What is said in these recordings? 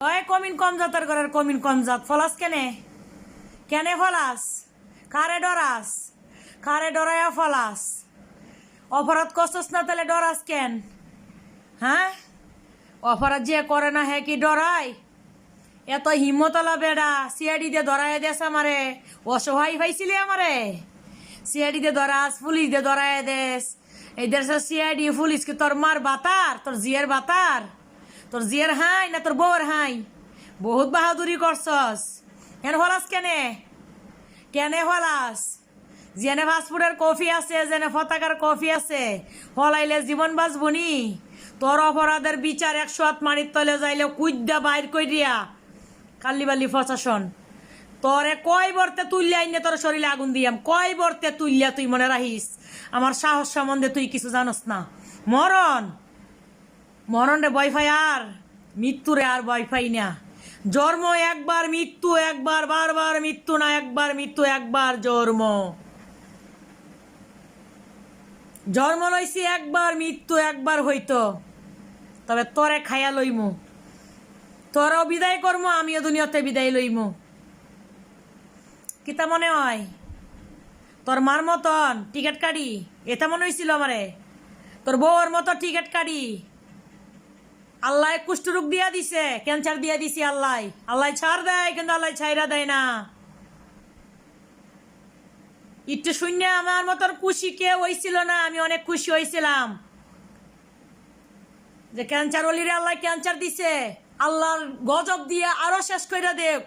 ওই কমিন কম জাতের ঘরের কমিন কম জাত। ফলাস কেনে? কেনে ফলাস? কারে ডরাস? কারে ডরাইয়া ফলাস? অপরাধ করছস না তাহলে ডরাস কেন? হ্যাঁ? অপরাধ যে করে না হ্যাঁ কি ডরাই? এত হিম্মতলা বেড়া, সিআইডি দিয়ে ধরাই দেস আমারে। অসহায় পাইছিলি আমারে। সিআইডি দিয়ে ধরাস, পুলিশ দিয়ে ধরাই দেস এই দেশের সিআইডি, পুলিশ কি তোর মার বাতার? তোর জিয়ের বাতার? তোর জিয়ের হাই না তোর বউর হাই? বহুত বাহাদুরি করছস। কেন হলাস কেনে? কেনে হলাস? যেনে ফাস্টফুডের কফি আছে, যেনে ফতাকার কফি আছে, হলাইলে জীবন বাঁচবনি তোর অপরাধের বিচার একশো হাত মানির তলে যাইলে কুইদ্যা বাইর কইরিয়া। কাল্লিবাল্লি ফসাসন তোরে কয় বর্তে তুললে আইনে তোর শরীরে আগুন দিয়াম? কয় বর্তে তুললিয়া তুই মনে রাখিস? আমার সাহস সম্বন্ধে তুই কিছু জানস না। মরণ! মরণ রে বয়ফাই আর? মৃত্যু রে আর বয়ফাই না। জন্ম একবার, মৃত্যু একবার, বারবার মৃত্যু না, একবার মৃত্যু, একবার জন্ম। জন্ম লইছি একবার, মৃত্যু একবার হইতো। তবে তোরে খাইয়া লইমু। তোরও বিদায় করব আমিও দুনিয়াতে বিদায় লইমু। কিতা মনে হয়? তোর মার মতন টিকিট কাটি? এটা মনে হয়েছিল আমারে। তোর বউর মতো টিকিট কাটি? আল্লাহ কুষ্ঠরোগ দিয়া দিছে ক্যান্সার দিয়া দিছি আল্লাহ। আল্লাহ ছাড় দেয়, কিন্তু আল্লাহ ছাইরা দেয় না। একটু শূন্য আমার মতন খুশি কে হয়েছিল না, আমি অনেক খুশি হয়েছিলাম যে ক্যান্সার অলিরে আল্লাহ ক্যান্সার দিছে, আল্লাহর গজব দিয়ে আরও শেষ কইরা দেব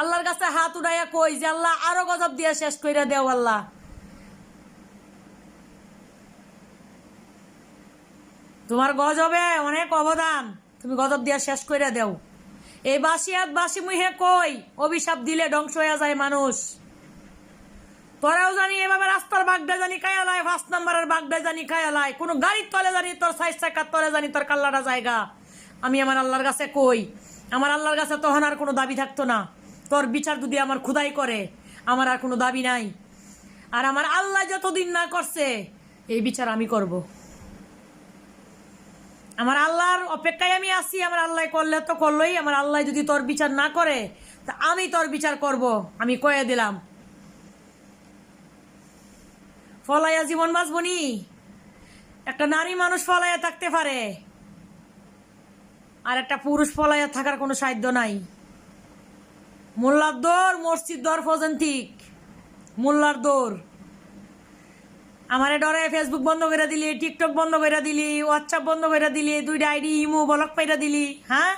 আল্লাহর কাছে হাত উড়াইয়া কই যে আল্লাহ আরও গজব দিয়ে শেষ কইরা দেও আল্লাহ। তোমার গজবে অনেক অবদান। তুমি গজব দিয়া শেষ কইরা দেও। এই বাসিয়াত বাসি মুহে কই? অভিশাপ দিলে ধ্বংস হয়ে যায় মানুষ। তোরাও জানি এভাবে রাস্তার বাগদা জানি কায়ালায় ফার্স্ট নাম্বারের বাগদা জানি কায়ালায় কোনো গাড়ির তলে জানি তোর সাইজ চাকার তলে জানি তোর কাল্লাটা জায়গা। আমি আমার আল্লাহর কাছে কই? আমার আল্লাহর কাছে তখন আর কোনো দাবি থাকতো না। তোর বিচার যদি আমার খুদাই করে, আমার আর কোনো দাবি নাই। আর আমার আল্লাহ যতদিন না করছে, এই বিচার আমি করব। আমার আল্লাহর অপেক্ষায় আমি আছি, আমার আল্লাহ করলে তো করলোই, আমার আল্লাহ যদি তোর বিচার না করে, তা আমি তোর বিচার করব, আমি কয়ে দিলাম। ফলাইয়া জীবন বাঁচবনি। একটা নারী মানুষ ফলাইয়া থাকতে পারে, আর একটা পুরুষ ফলাইয়া থাকার কোনো সাধ্য নাই। মোল্লার দৌড় মসজিদ দর ফজন্তিক মোল্লার দৌড় আমারে ডরে ফেসবুক বন্ধ করে দিলি টিকটক বন্ধ করে দিলি হোয়াটসঅ্যাপ বন্ধ করে দিলি, দুইটা আইডি ইমো ব্লক পাইরা দিলি হ্যাঁ?